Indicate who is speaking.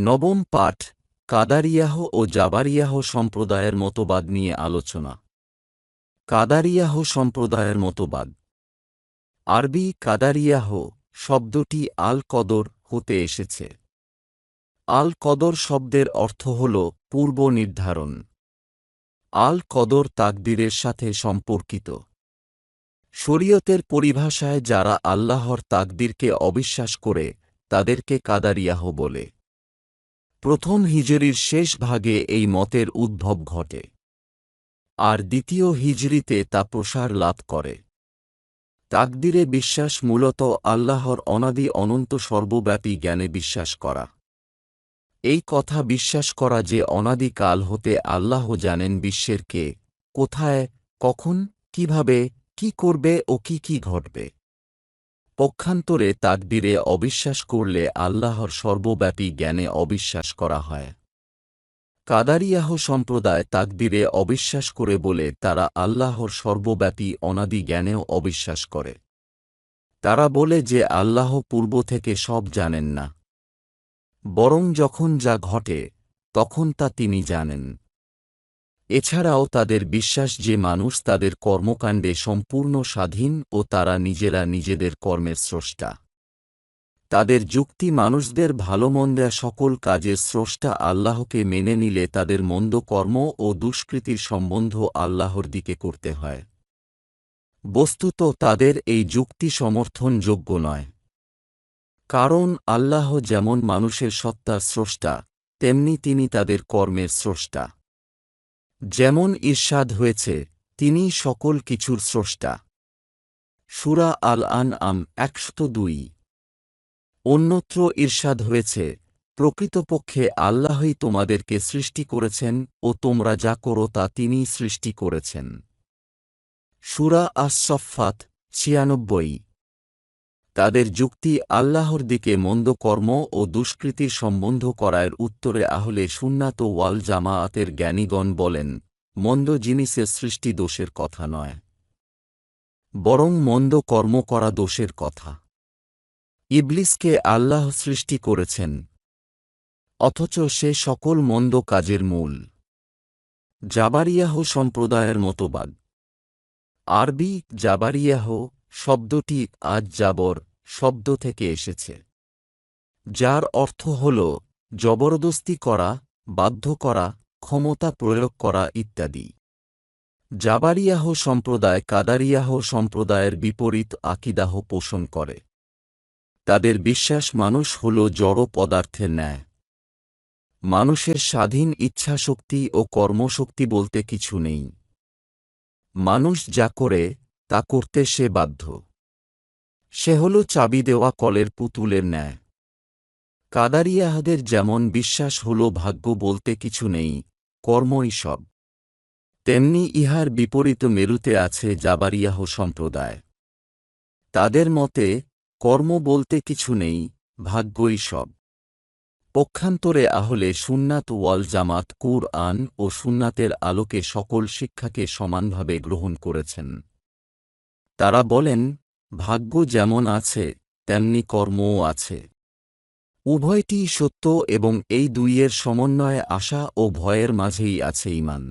Speaker 1: নবম পাঠ, কাদারিয়াহ ও জাবারিয়াহ সম্প্রদায়ের মতবাদ নিয়ে আলোচনা। কাদারিয়াহ সম্প্রদায়ের মতবাদ। আরবি কাদারিয়াহ শব্দটি আল কদর হতে এসেছে। আল কদর শব্দের অর্থ হল পূর্ব নির্ধারণ। আল কদর তাকদিরের সাথে সম্পর্কিত। শরীয়তের পরিভাষায় যারা আল্লাহর তাকদিরকে অবিশ্বাস করে, তাদেরকে কাদারিয়াহ বলে। প্রথম হিজরির শেষ ভাগে এই মতের উদ্ভব ঘটে। আর দ্বিতীয় হিজরিতে তা প্রসার লাভ করে। তাকদিরে বিশ্বাস মূলত আল্লাহর অনাদি অনন্ত সর্বব্যাপী জ্ঞানে বিশ্বাস করা। এই কথা বিশ্বাস করা যে অনাদিকাল হতে আল্লাহ জানেন বিশ্বের কে, কোথায়, কখন, কীভাবে, কি করবে ও কি কি ঘটবে। পক্ষান্তরে তাকদিরে অবিশ্বাস করলে আল্লাহর সর্বব্যাপী জ্ঞানে অবিশ্বাস করা হয়। কাদারিয়াহ সম্প্রদায় তাকদিরে অবিশ্বাস করে বলে তারা আল্লাহর সর্বব্যাপী অনাদি জ্ঞানেও অবিশ্বাস করে। তারা বলে যে আল্লাহ পূর্ব থেকে সব জানেন না। বরং যখন যা ঘটে, তখন তা তিনি জানেন। এছাড়াও তাদের বিশ্বাস যে মানুষ তাদের কর্মকাণ্ডে সম্পূর্ণ স্বাধীন ও তারা নিজেরা নিজেদের কর্মের স্রষ্টা। তাদের যুক্তি মানুষদের ভালোমন্দা সকল কাজের স্রষ্টা আল্লাহকে মেনে নিলে তাদের মন্দ কর্ম ও দুষ্কৃতির সম্বন্ধ আল্লাহর দিকে করতে হয়। বস্তুত তাদের এই যুক্তি সমর্থনযোগ্য নয়। কারণ আল্লাহ যেমন মানুষের সত্তার স্রষ্টা, তেমনি তিনি তাদের কর্মের স্রষ্টা। যেমন ঈর্ষাদ হয়েছে, তিনি সকল কিছুর স্রষ্টা। সুরা আল আন আম একশত দুই। অন্যত্র ঈর্ষাদ হয়েছে, প্রকৃতপক্ষে আল্লাহই তোমাদেরকে সৃষ্টি করেছেন ও তোমরা যা করো তা তিনিই সৃষ্টি করেছেন। সুরা আসফাত ছিয়ানব্বই। তাদের যুক্তি আল্লাহর দিকে মন্দ কর্ম ও দুষ্কৃতির সম্বন্ধ করার উত্তরে আহলে সুন্নাত ওয়াল জামায়াতের জ্ঞানীগণ বলেন, মন্দ জিনিসের সৃষ্টি দোষের কথা নয়। বরং মন্দ কর্ম করা দোষের কথা। ইবলিসকে আল্লাহ সৃষ্টি করেছেন, অথচ সে সকল মন্দ কাজের মূল। জাবারিয়াহ সম্প্রদায়ের মতবাদ। আরবি জাবারিয়াহ শব্দটি আজ জাবর শব্দ থেকে এসেছে। যার অর্থ হল জবরদস্তি করা, বাধ্য করা, ক্ষমতা প্রয়োগ করা ইত্যাদি। জাবারিয়াহ সম্প্রদায় কাদারিয়াহ সম্প্রদায়ের বিপরীত আকিদাহ পোষণ করে। তাদের বিশ্বাস মানুষ হল জড় পদার্থের ন্যায়। মানুষের স্বাধীন ইচ্ছাশক্তি ও কর্মশক্তি বলতে কিছু নেই। মানুষ যা করে, তা করতে সে বাধ্য। সে হল চাবি দেওয়া কলের পুতুলের ন্যায়। কাদারিয়াহাদের যেমন বিশ্বাস হল ভাগ্য বলতে কিছু নেই, কর্মই সব। তেমনি ইহার বিপরীত মেরুতে আছে জাবারিয়াহ সম্প্রদায়। তাদের মতে, কর্ম বলতে কিছু নেই, ভাগ্যই সব। পক্ষান্তরে আহলে সুন্নাত ওয়াল জামাত কুর আন ও সুন্নাতের আলোকে সকল শিক্ষাকে সমানভাবে গ্রহণ করেছেন। তারা বলেন ভাগ্য যেমন আছে, তেমনি কর্মও আছে। উভয়টি সত্য এবং এই দুইয়ের সমন্বয়ে আশা ও ভয়ের মাঝেই আছে ইমান